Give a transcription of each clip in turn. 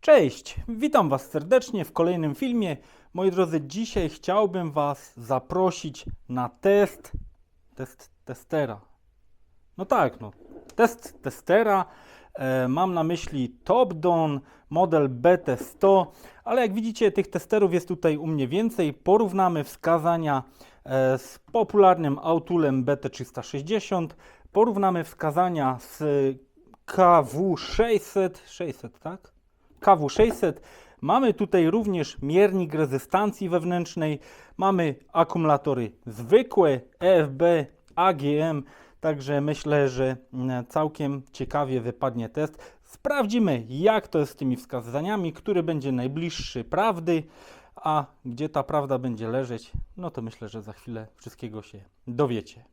Cześć, witam Was serdecznie w kolejnym filmie. Moi drodzy, dzisiaj chciałbym Was zaprosić na test, test testera. No tak, no, test testera. E, mam na myśli Topdon, model BT100, ale jak widzicie, tych testerów jest tutaj u mnie więcej. Porównamy wskazania e, z popularnym Autulem BT360, porównamy wskazania z KW600, 600, tak? KW600. Mamy tutaj również miernik rezystancji wewnętrznej, mamy akumulatory zwykłe, EFB, AGM, także myślę, że mm, całkiem ciekawie wypadnie test. Sprawdzimy, jak to jest z tymi wskazaniami, który będzie najbliższy prawdy, a gdzie ta prawda będzie leżeć, no to myślę, że za chwilę wszystkiego się dowiecie.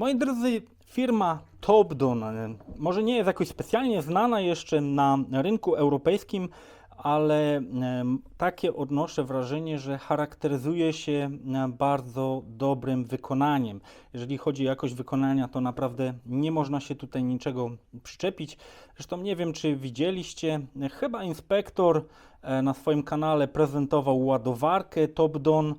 Moi drodzy, firma Topdon e, może nie jest jakoś specjalnie znana jeszcze na rynku europejskim, ale em, takie odnoszę wrażenie, że charakteryzuje się e, bardzo dobrym wykonaniem. Jeżeli chodzi o jakość wykonania, to naprawdę nie można się tutaj niczego przyczepić. Zresztą nie wiem, czy widzieliście, e, chyba inspektor e, na swoim kanale prezentował ładowarkę Topdon e,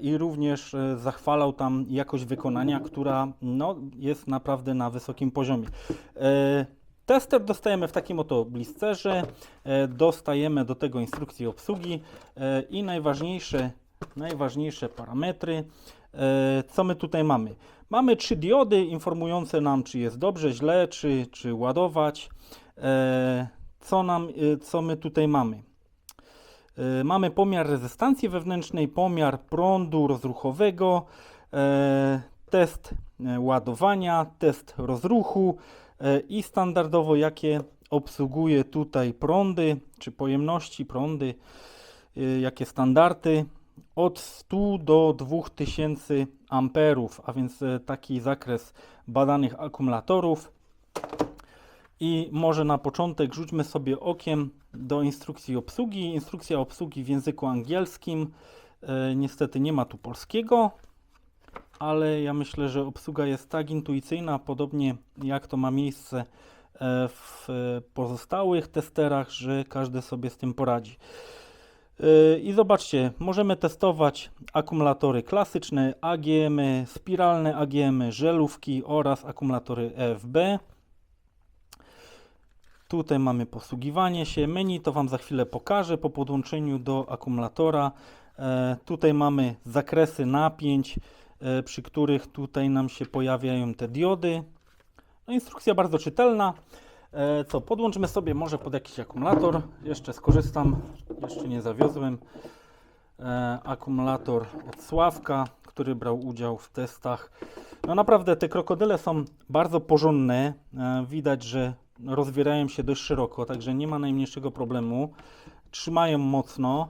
i również e, zachwalał tam jakość wykonania, która no, jest naprawdę na wysokim poziomie. E, Tester dostajemy w takim oto blisterze, e, dostajemy do tego instrukcję obsługi e, i najważniejsze, najważniejsze parametry. E, Co my tutaj mamy? Mamy trzy diody informujące nam, czy jest dobrze, źle, czy, czy ładować. E, Co, nam, e, co my tutaj mamy? E, Mamy pomiar rezystancji wewnętrznej, pomiar prądu rozruchowego, e, test e, ładowania, test rozruchu i standardowo jakie obsługuje tutaj prądy, czy pojemności prądy, jakie standardy od 100 do 2000 amperów, a więc taki zakres badanych akumulatorów. I może na początek rzućmy sobie okiem do instrukcji obsługi. Instrukcja obsługi w języku angielskim. E, niestety nie ma tu polskiego, ale ja myślę, że obsługa jest tak intuicyjna, podobnie jak to ma miejsce e, w pozostałych testerach, że każdy sobie z tym poradzi. E, I zobaczcie, możemy testować akumulatory klasyczne, AGM, spiralne AGM, żelówki oraz akumulatory EFB. Tutaj mamy posługiwanie się. Menu to Wam za chwilę pokażę po podłączeniu do akumulatora. E, tutaj mamy zakresy napięć, e, przy których tutaj nam się pojawiają te diody. No, instrukcja bardzo czytelna. E, co, podłączymy sobie może pod jakiś akumulator. Jeszcze skorzystam, jeszcze nie zawiozłem. Akumulator od Sławka, który brał udział w testach. No naprawdę te krokodyle są bardzo porządne. Widać, że rozwierają się dość szeroko, także nie ma najmniejszego problemu. Trzymają mocno.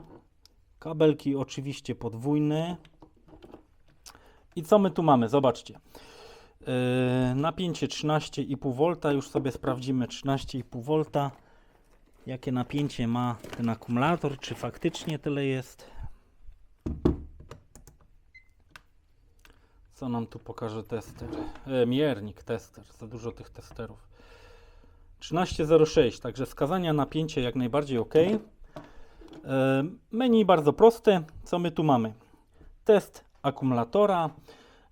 Kabelki oczywiście podwójne. I co my tu mamy? Zobaczcie. Yy, napięcie 13,5 V. Już sobie sprawdzimy 13,5 V. Jakie napięcie ma ten akumulator? Czy faktycznie tyle jest? Co nam tu pokaże tester? E, miernik, tester. Za dużo tych testerów. 13.06, także wskazania napięcia jak najbardziej ok. E, Menu bardzo proste. Co my tu mamy? Test akumulatora.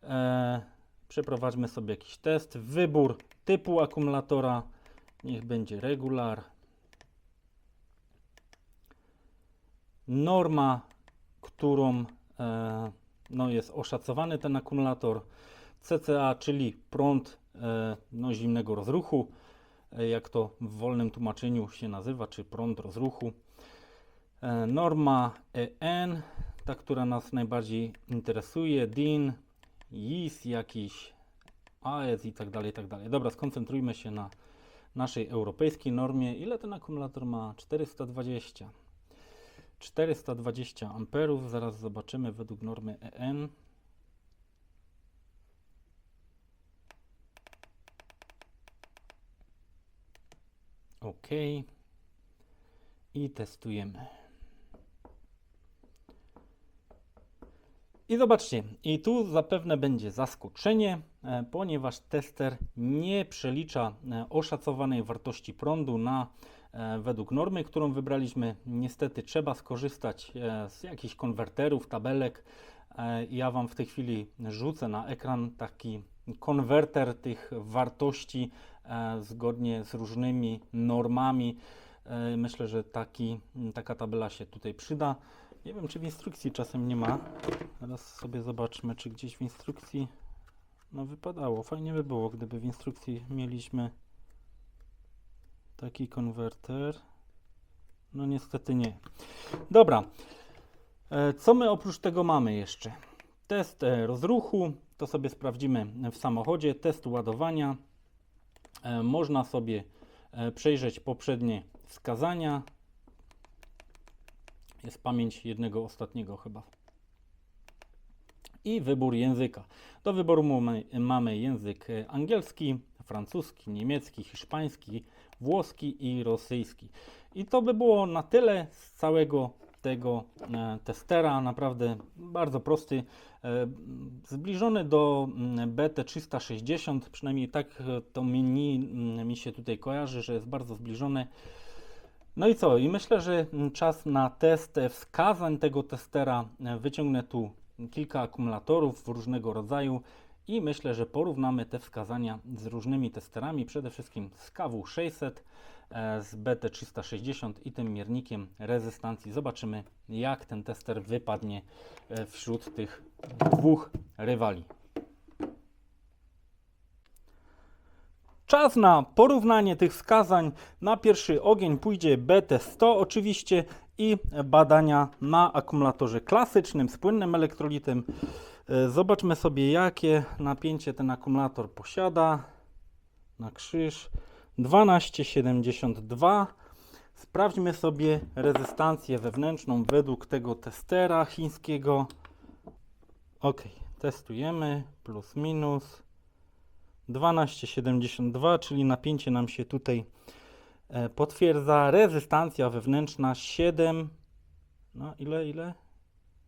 E, Przeprowadźmy sobie jakiś test. Wybór typu akumulatora. Niech będzie regular. Norma, którą e, no, jest oszacowany ten akumulator. CCA, czyli prąd no, zimnego rozruchu jak to w wolnym tłumaczeniu się nazywa, czy prąd rozruchu. E, Norma EN, ta, która nas najbardziej interesuje, DIN, JIS jakiś, AES i tak dalej, i tak dalej. Dobra, skoncentrujmy się na naszej europejskiej normie. Ile ten akumulator ma? 420. 420 amperów, zaraz zobaczymy według normy EN. OK. I testujemy. I zobaczcie, i tu zapewne będzie zaskoczenie, e, ponieważ tester nie przelicza e, oszacowanej wartości prądu na e, według normy, którą wybraliśmy. Niestety trzeba skorzystać z jakichś konwerterów, tabelek. Ja Wam w tej chwili rzucę na ekran taki konwerter tych wartości e, zgodnie z różnymi normami. E, Myślę, że taki, taka tabela się tutaj przyda. Nie wiem, czy w instrukcji czasem nie ma. Teraz sobie zobaczmy, czy gdzieś w instrukcji. No, wypadało. Fajnie by było, gdyby w instrukcji mieliśmy taki konwerter. No, niestety nie. Dobra. E, Co my oprócz tego mamy jeszcze? Test rozruchu, to sobie sprawdzimy w samochodzie. Test ładowania. E, Można sobie e, przejrzeć poprzednie wskazania. Jest pamięć jednego ostatniego chyba. I wybór języka. Do wyboru mamy, język e, angielski, francuski, niemiecki, hiszpański, włoski i rosyjski. I to by było na tyle z całego tego e, testera. Naprawdę bardzo prosty, e, zbliżony do mm, BT360, przynajmniej tak e, to menu mm, mi się tutaj kojarzy, że jest bardzo zbliżony. No i co? I myślę, że mm, czas na test wskazań tego testera. Wyciągnę tu kilka akumulatorów różnego rodzaju i myślę, że porównamy te wskazania z różnymi testerami, przede wszystkim z KW600, e, z BT360 i tym miernikiem rezystancji. Zobaczymy, jak ten tester wypadnie e, wśród tych dwóch rywali. Czas na porównanie tych wskazań. Na pierwszy ogień pójdzie BT100 oczywiście i badania na akumulatorze klasycznym z płynnym elektrolitem. E, Zobaczmy sobie jakie napięcie ten akumulator posiada. Na krzyż 1272. Sprawdźmy sobie rezystancję wewnętrzną według tego testera chińskiego. Ok, testujemy plus minus. 12,72, czyli napięcie nam się tutaj e, potwierdza. Rezystancja wewnętrzna 7, no ile, ile?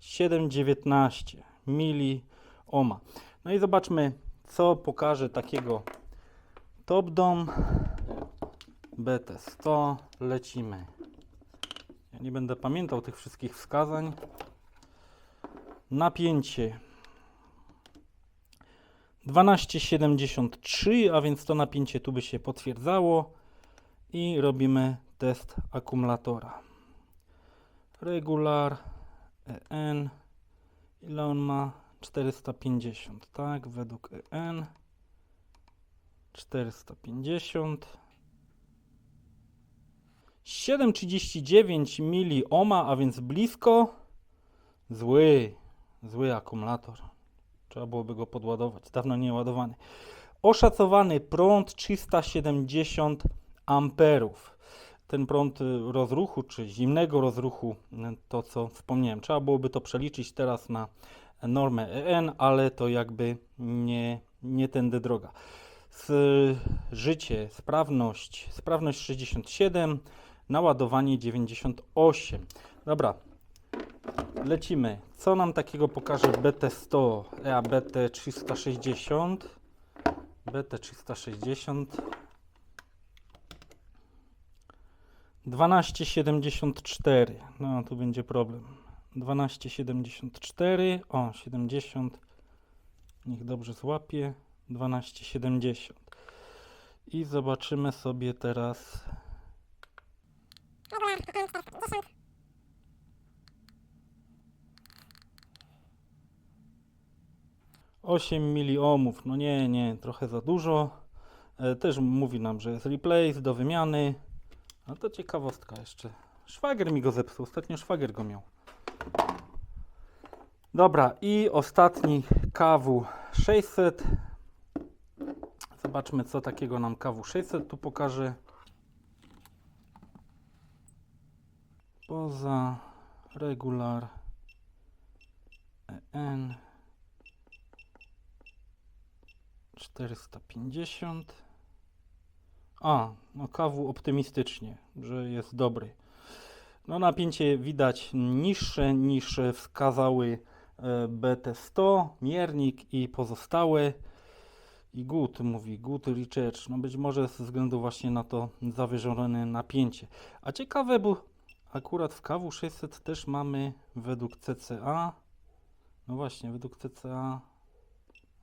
7,19 mili ohma. No i zobaczmy, co pokaże takiego top BT100. Lecimy. Ja nie będę pamiętał tych wszystkich wskazań. Napięcie 12,73, a więc to napięcie tu by się potwierdzało i robimy test akumulatora. Regular EN, ile on ma? 450, tak, według EN 450 7,39 mili ohma, a więc blisko. Zły, zły akumulator. Trzeba byłoby go podładować. Dawno nie ładowany. Oszacowany prąd 370 amperów. Ten prąd y, rozruchu, czy zimnego rozruchu, y, to co wspomniałem, trzeba byłoby to przeliczyć teraz na normę EN, ale to jakby nie, nie tędy droga. S, życie, sprawność, sprawność 67, naładowanie 98. Dobra, Lecimy. Co nam takiego pokaże BT100, a BT360? BT360 12,74. No, tu będzie problem. 12,74. O, 70. Niech dobrze złapie. 12,70. I zobaczymy sobie teraz. Osiem miliohmów, no nie, nie, trochę za dużo. E, też mówi nam, że jest replace do wymiany. No to ciekawostka jeszcze. Szwagier mi go zepsuł, ostatnio szwagier go miał. Dobra, i ostatni KW 600. Zobaczmy, co takiego nam KW 600 tu pokaże. Poza regular EN 450. A, no KW optymistycznie, że jest dobry. No napięcie widać niższe niż wskazały e, BT100, miernik i pozostałe. I good, mówi good recharge. No być może ze względu właśnie na to zawyżone napięcie. A ciekawe, bo akurat w KW 600 też mamy według CCA. No właśnie, według CCA.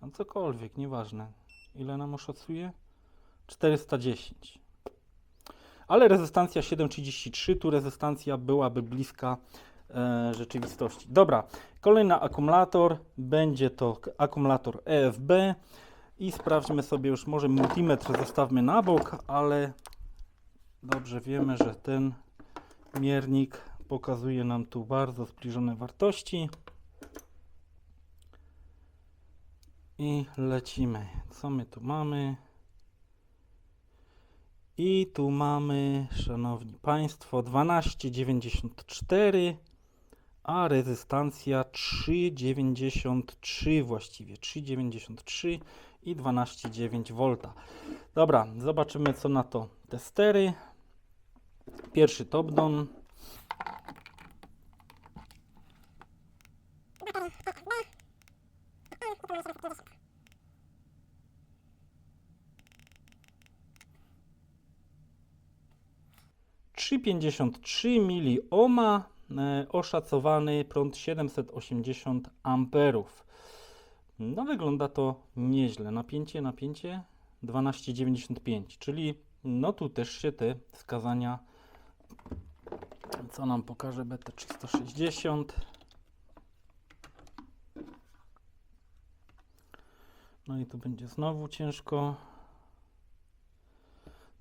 A cokolwiek, nieważne. Ile nam oszacuje? 410. Ale rezystancja 733, tu rezystancja byłaby bliska e, rzeczywistości. Dobra, kolejny akumulator, będzie to akumulator EFB i sprawdźmy sobie już, może multimetr zostawmy na bok, ale dobrze wiemy, że ten miernik pokazuje nam tu bardzo zbliżone wartości. I lecimy. Co my tu mamy? I tu mamy, szanowni państwo, 12,94, a rezystancja 3,93 właściwie, 3,93 i 12,9 V. Dobra, zobaczymy co na to te stery. Pierwszy top-down. Trzy pięćdziesiąt trzy milioma, e, oszacowany prąd 780 amperów. No wygląda to nieźle. Napięcie, napięcie 12,95, czyli no tu też się te wskazania, co nam pokaże BT360. No i tu będzie znowu ciężko.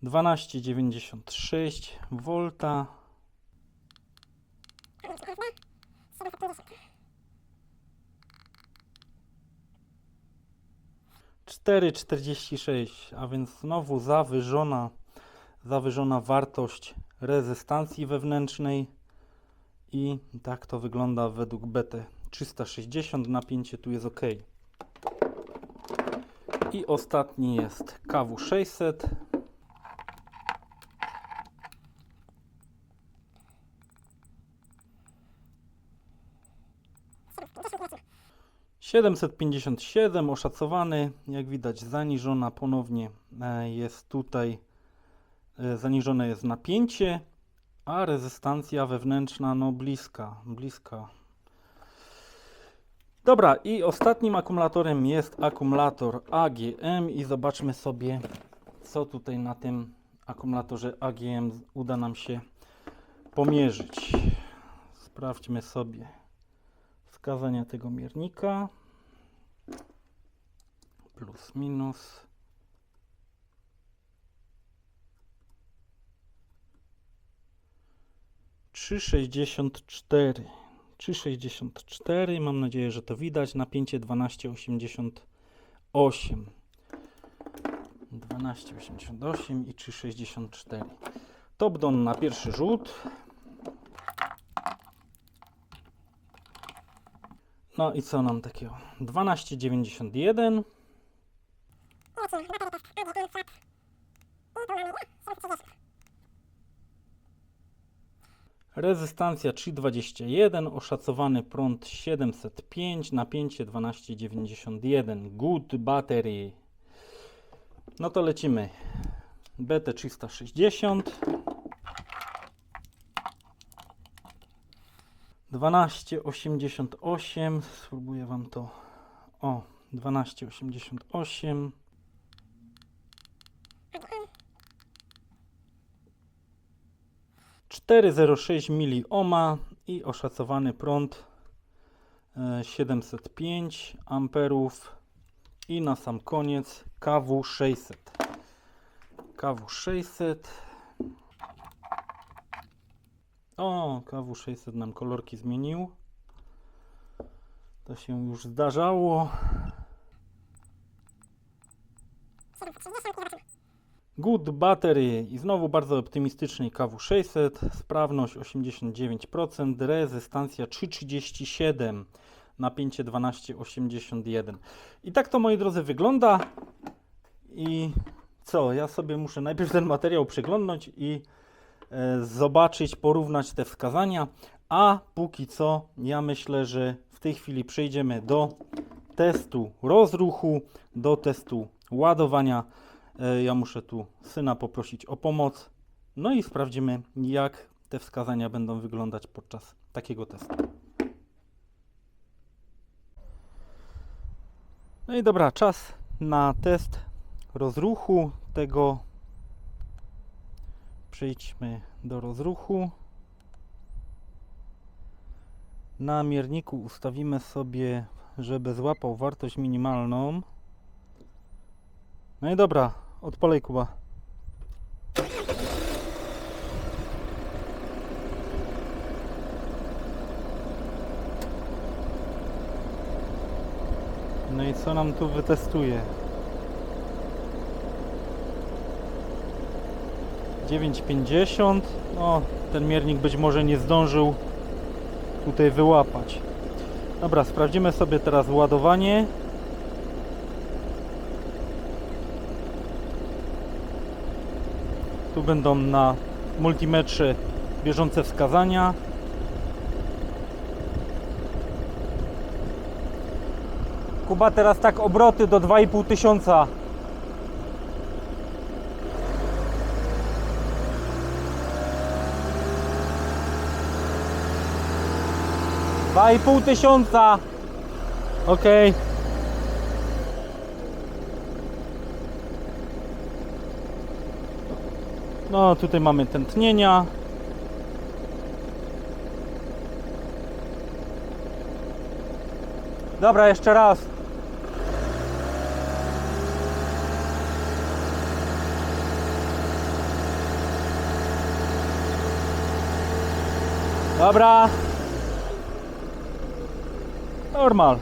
12,96 V. Cztery czterdzieści sześć, a więc znowu zawyżona, zawyżona wartość rezystancji wewnętrznej i tak to wygląda według BT 360. Napięcie tu jest ok. I ostatni jest KW 600. Siedemset pięćdziesiąt siedem oszacowany, jak widać zaniżona ponownie e, jest tutaj, zaniżone jest napięcie, a rezystancja wewnętrzna no bliska, bliska Dobra, i ostatnim akumulatorem jest akumulator AGM i zobaczmy sobie, co tutaj na tym akumulatorze AGM uda nam się pomierzyć. Sprawdźmy sobie wskazania tego miernika. Plus, minus. Trzy sześćdziesiąt cztery. 3,64. Mam nadzieję, że to widać. Napięcie 12,88. 12,88 i 3,64. Top down na pierwszy rzut. No i co nam takiego? 12,91. Rezystancja 321, oszacowany prąd 705, napięcie 1291. Good battery. No to lecimy. BT 360. 1288. Spróbuję wam to. O, 1288. Cztery zero sześć milioma i oszacowany prąd e, 705 amperów i na sam koniec KW 600. KW 600. O, KW 600 nam kolorki zmienił. To się już zdarzało. Good Battery i znowu bardzo optymistyczny KW600, sprawność 89%, rezystancja 337, napięcie 12,81. I tak to moi drodzy wygląda. I co, ja sobie muszę najpierw ten materiał przeglądnąć i e, zobaczyć, porównać te wskazania, A póki co, ja myślę, że w tej chwili przejdziemy do testu rozruchu, do testu ładowania. E, Ja muszę tu syna poprosić o pomoc. No i sprawdzimy, jak te wskazania będą wyglądać podczas takiego testu. No i dobra, czas na test rozruchu tego. Przejdźmy do rozruchu. Na mierniku ustawimy sobie, żeby złapał wartość minimalną. No i dobra, odpalej Kuba. No i co nam tu wytestuje? 9,50. No, ten miernik być może nie zdążył tutaj wyłapać. Dobra, sprawdzimy sobie teraz ładowanie. Tu będą na multimetrze bieżące wskazania. Kuba, teraz tak obroty do 2,5 tysiąca. Dwa i pół tysiąca. Okej. No, tutaj mamy tętnienia. Dobra, jeszcze raz. Dobra. Normal.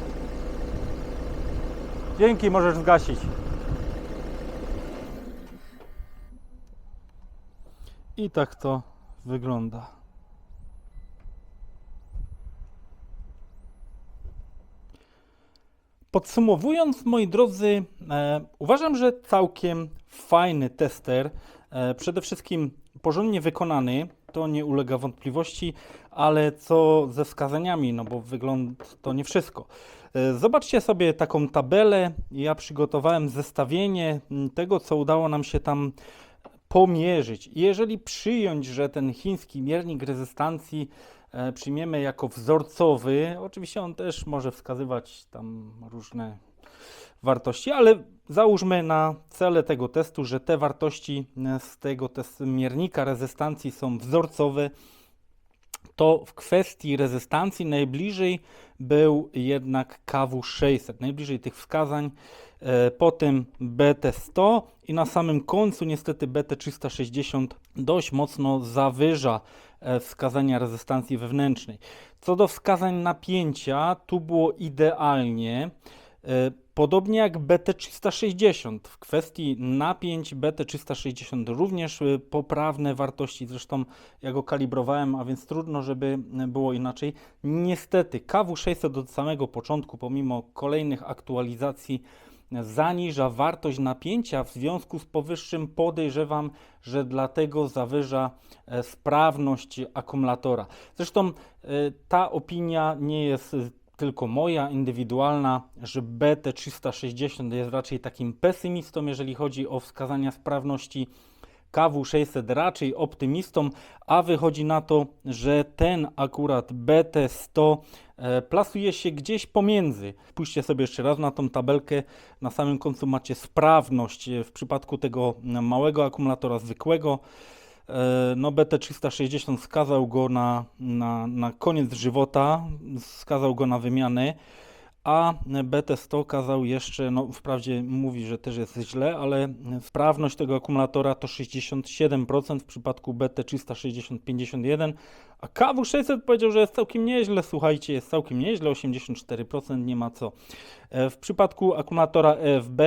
Dzięki, możesz zgasić. I tak to wygląda. Podsumowując, moi drodzy, e, uważam, że całkiem fajny tester. E, przede wszystkim porządnie wykonany, to nie ulega wątpliwości, ale co ze wskazaniami, no bo wygląd to nie wszystko. E, zobaczcie sobie taką tabelę. Ja przygotowałem zestawienie tego, co udało nam się tam pomierzyć. I Jeżeli przyjąć, że ten chiński miernik rezystancji e, przyjmiemy jako wzorcowy, oczywiście on też może wskazywać tam różne wartości, ale załóżmy na cele tego testu, że te wartości z tego testu miernika rezystancji są wzorcowe, to w kwestii rezystancji najbliżej był jednak KW600, najbliżej tych wskazań, e, potem BT100 i na samym końcu niestety BT360 dość mocno zawyża e, wskazania rezystancji wewnętrznej. Co do wskazań napięcia, tu było idealnie. Podobnie jak BT360. W kwestii napięć BT360 również y, poprawne wartości. Zresztą ja go kalibrowałem, a więc trudno, żeby y, było inaczej. Niestety KW600 od samego początku, pomimo kolejnych aktualizacji, zaniża wartość napięcia. W związku z powyższym podejrzewam, że dlatego zawyża e, sprawność akumulatora. Zresztą e, ta opinia nie jest tylko moja indywidualna, że BT360 jest raczej takim pesymistą, jeżeli chodzi o wskazania sprawności. KW600 raczej optymistą, a wychodzi na to, że ten akurat BT100 e, plasuje się gdzieś pomiędzy. Spójrzcie sobie jeszcze raz na tą tabelkę. Na samym końcu macie sprawność e, w przypadku tego małego akumulatora zwykłego. E, No, BT360 skazał go na, na, na koniec żywota, skazał go na wymianę, a BT100 kazał jeszcze, no wprawdzie mówi, że też jest źle, ale sprawność tego akumulatora to 67% w przypadku BT360 51%, a KW600 powiedział, że jest całkiem nieźle, słuchajcie, jest całkiem nieźle, 84%, nie ma co. E, W przypadku akumulatora EFB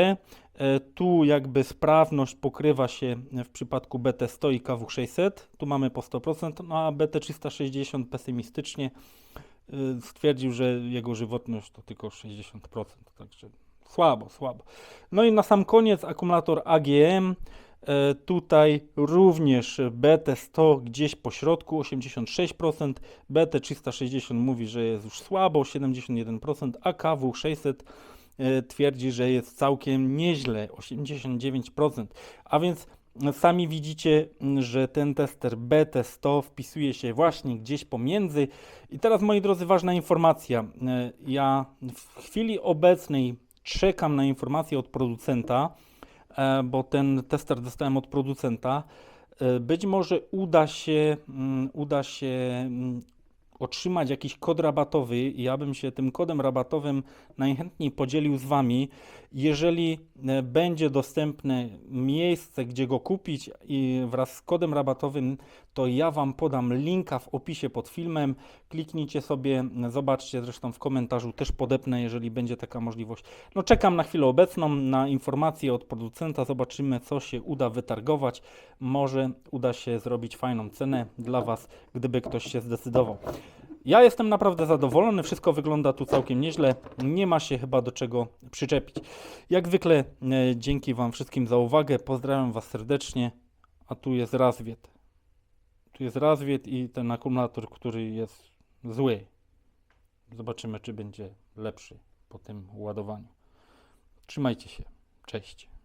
E, Tu jakby sprawność pokrywa się w przypadku BT100 i KW600. Tu mamy po 100%, no a BT360 pesymistycznie stwierdził, że jego żywotność to tylko 60%. Także słabo, słabo. No i na sam koniec akumulator AGM. E, Tutaj również BT100 gdzieś po środku 86%, BT360 mówi, że jest już słabo 71%, a KW600 e, twierdzi, że jest całkiem nieźle 89%. A więc sami widzicie, m, że ten tester BT100 wpisuje się właśnie gdzieś pomiędzy. I teraz moi drodzy, ważna informacja. E, Ja w chwili obecnej czekam na informację od producenta e, bo ten tester dostałem od producenta. E, Być może uda się, mm, uda się mm, otrzymać jakiś kod rabatowy. Ja bym się tym kodem rabatowym najchętniej podzielił z Wami. Jeżeli e, będzie dostępne miejsce, gdzie go kupić i wraz z kodem rabatowym, to ja Wam podam linka w opisie pod filmem. Kliknijcie sobie, zobaczcie zresztą w komentarzu też podepnę, jeżeli będzie taka możliwość. No czekam na chwilę obecną na informacje od producenta, zobaczymy co się uda wytargować. Może uda się zrobić fajną cenę dla Was, gdyby ktoś się zdecydował. Ja jestem naprawdę zadowolony, wszystko wygląda tu całkiem nieźle, nie ma się chyba do czego przyczepić. Jak zwykle e, dzięki Wam wszystkim za uwagę, pozdrawiam Was serdecznie, a tu jest Razwiet. Tu jest Razwiet i ten akumulator, który jest zły. Zobaczymy, czy będzie lepszy po tym ładowaniu. Trzymajcie się. Cześć.